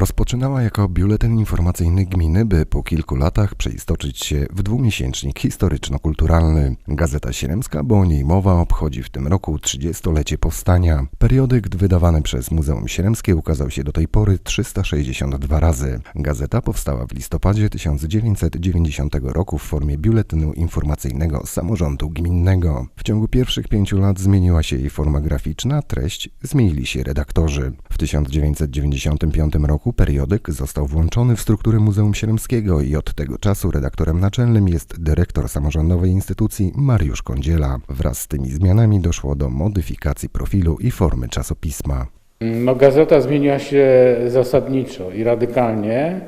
Rozpoczynała jako biuletyn informacyjny gminy, by po kilku latach przeistoczyć się w dwumiesięcznik historyczno-kulturalny. Gazeta Sieremska, bo o niej mowa, obchodzi w tym roku 30-lecie powstania. Periodyk wydawany przez Muzeum Sieremskie ukazał się do tej pory 362 razy. Gazeta powstała w listopadzie 1990 roku w formie biuletynu informacyjnego samorządu gminnego. W ciągu pierwszych pięciu lat zmieniła się jej forma graficzna, treść, zmienili się redaktorzy. W 1995 roku periodyk został włączony w struktury Muzeum Sieremskiego i od tego czasu redaktorem naczelnym jest dyrektor samorządowej instytucji Mariusz Kądziela. Wraz z tymi zmianami doszło do modyfikacji profilu i formy czasopisma. No, gazeta zmieniła się zasadniczo i radykalnie,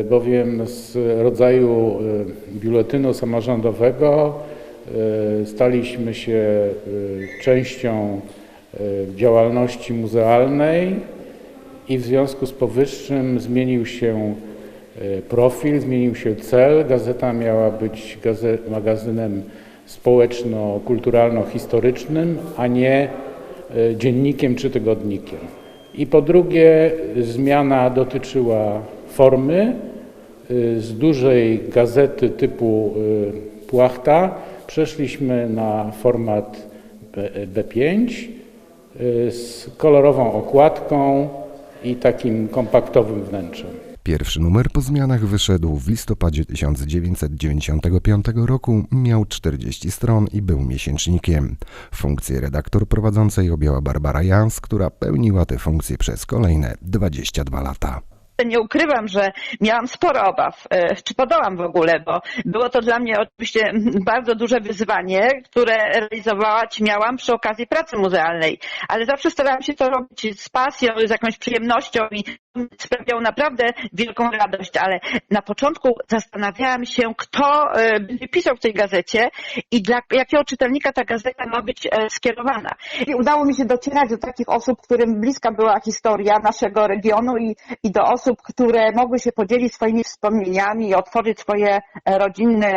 y, bowiem z rodzaju y, biuletynu samorządowego y, staliśmy się częścią działalności muzealnej i w związku z powyższym zmienił się y, profil, zmienił się cel. Gazeta miała być magazynem społeczno-kulturalno-historycznym, a nie y, dziennikiem czy tygodnikiem. I po drugie, zmiana dotyczyła formy. Y, Z dużej gazety typu Płachta przeszliśmy na format B- B5 y, z kolorową okładką i takim kompaktowym wnętrzem. Pierwszy numer po zmianach wyszedł w listopadzie 1995 roku, miał 40 stron i był miesięcznikiem. Funkcję redaktor prowadzącej objęła Barbara Jans, która pełniła tę funkcję przez kolejne 22 lata. Nie ukrywam, że miałam sporo obaw, e, czy podołam w ogóle, bo było to dla mnie oczywiście bardzo duże wyzwanie, które realizować miałam przy okazji pracy muzealnej, ale zawsze starałam się to robić z pasją, z jakąś przyjemnością i sprawiało naprawdę wielką radość, ale na początku zastanawiałam się, kto e, będzie pisał w tej gazecie i dla jakiego czytelnika ta gazeta ma być e, skierowana. I udało mi się docierać do takich osób, którym bliska była historia naszego regionu i, i do osób, które mogły się podzielić swoimi wspomnieniami i otworzyć swoje e, rodzinne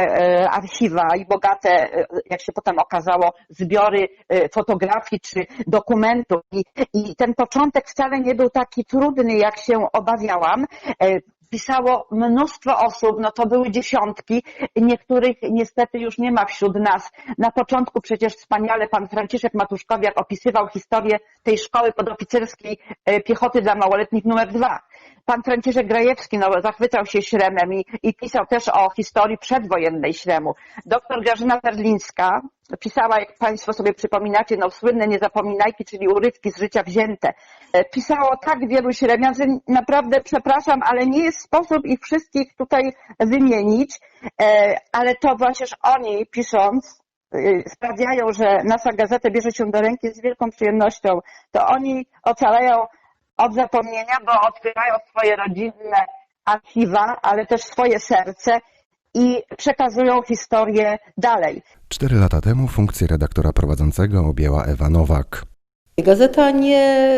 archiwa i bogate, jak się potem okazało, zbiory fotografii czy dokumentów. I, I ten początek wcale nie był taki trudny, jak się obawiałam. E, Pisało mnóstwo osób, no to były dziesiątki, niektórych niestety już nie ma wśród nas. Na początku przecież wspaniale pan Franciszek Matuszkowiak opisywał historię tej szkoły podoficerskiej e, piechoty dla małoletnich numer dwa. Pan Franciszek Grajewski no, zachwycał się Śremem i, i pisał też o historii przedwojennej Śremu. Doktor Grażyna Terlińska pisała, jak Państwo sobie przypominacie, no słynne niezapominajki, czyli urywki z życia wzięte. E, Pisało tak wielu Śremian, że naprawdę przepraszam, ale nie jest sposób ich wszystkich tutaj wymienić, E, ale to właśnie oni pisząc y, sprawiają, że nasza gazeta bierze się do ręki z wielką przyjemnością. To oni ocalają od zapomnienia, bo otwierają swoje rodzinne archiwa, ale też swoje serce i przekazują historię dalej. Cztery lata temu funkcję redaktora prowadzącego objęła Ewa Nowak. Gazeta nie,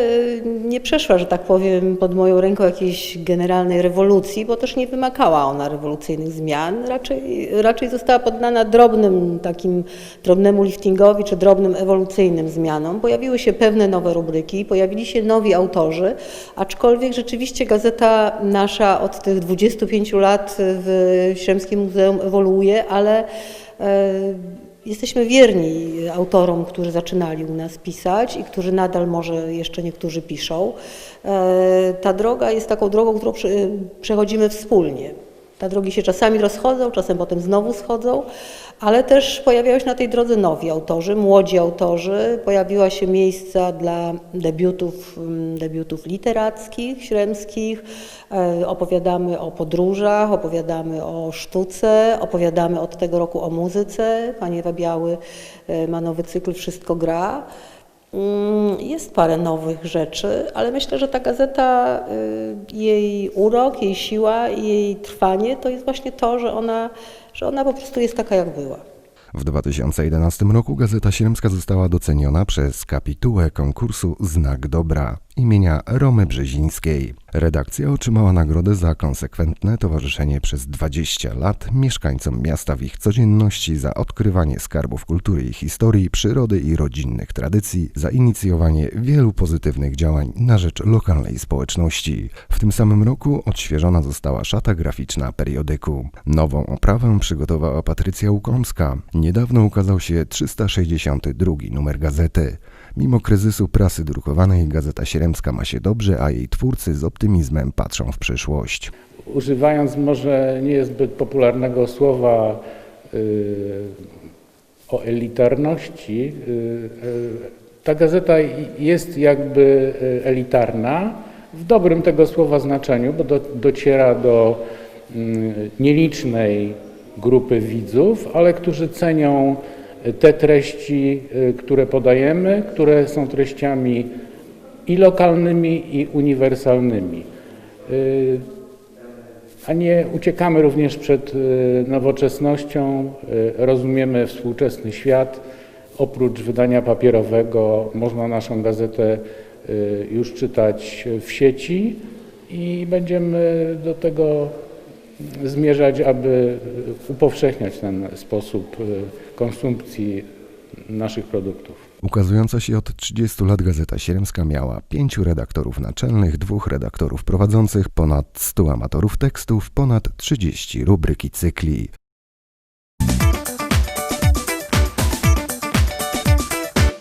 nie przeszła, że tak powiem, pod moją ręką jakiejś generalnej rewolucji, bo też nie wymagała ona rewolucyjnych zmian. Raczej, raczej została poddana drobnym takim, drobnemu liftingowi czy drobnym ewolucyjnym zmianom. Pojawiły się pewne nowe rubryki, pojawili się nowi autorzy, aczkolwiek rzeczywiście gazeta nasza od tych 25 lat w Śremskim Muzeum ewoluuje, ale e, Jesteśmy wierni autorom, którzy zaczynali u nas pisać i którzy nadal może jeszcze niektórzy piszą. E, Ta droga jest taką drogą, którą prze- przechodzimy wspólnie. Te drogi się czasami rozchodzą, czasem potem znowu schodzą, ale też pojawiają się na tej drodze nowi autorzy, młodzi autorzy. Pojawiła się miejsca dla debiutów, mm, debiutów literackich, śremskich. E, Opowiadamy o podróżach, opowiadamy o sztuce, opowiadamy od tego roku o muzyce. Pani Ewa Biały e, ma nowy cykl Wszystko gra. Mm, Jest parę nowych rzeczy, ale myślę, że ta gazeta, y, jej urok, jej siła jej trwanie to jest właśnie to, że ona, że ona po prostu jest taka, jak była. W 2011 roku Gazeta Sieremska została doceniona przez kapitułę konkursu Znak Dobra. imienia Romy Brzezińskiej. Redakcja otrzymała nagrodę za konsekwentne towarzyszenie przez 20 lat mieszkańcom miasta w ich codzienności za odkrywanie skarbów kultury i historii, przyrody i rodzinnych tradycji, za inicjowanie wielu pozytywnych działań na rzecz lokalnej społeczności. W tym samym roku odświeżona została szata graficzna periodyku. Nową oprawę przygotowała Patrycja Łukomska. Niedawno ukazał się 362 numer gazety. Mimo kryzysu prasy drukowanej Gazeta Sieremska ma się dobrze, a jej twórcy z optymizmem patrzą w przyszłość. Używając może niezbyt popularnego słowa y, o elitarności, y, y, ta gazeta jest jakby y, elitarna w dobrym tego słowa znaczeniu, bo do, dociera do y, nielicznej grupy widzów, ale którzy cenią te treści, y, które podajemy, które są treściami i lokalnymi, i uniwersalnymi. Y, A nie uciekamy również przed y, nowoczesnością, rozumiemy współczesny świat. Oprócz wydania papierowego można naszą gazetę już czytać w sieci i będziemy do tego zmierzać, aby upowszechniać ten sposób y, konsumpcji naszych produktów. Ukazująca się od 30 lat Gazeta Sieremska miała pięciu redaktorów naczelnych, dwóch redaktorów prowadzących, ponad 100 amatorów tekstów, ponad 30 rubryk i cykli.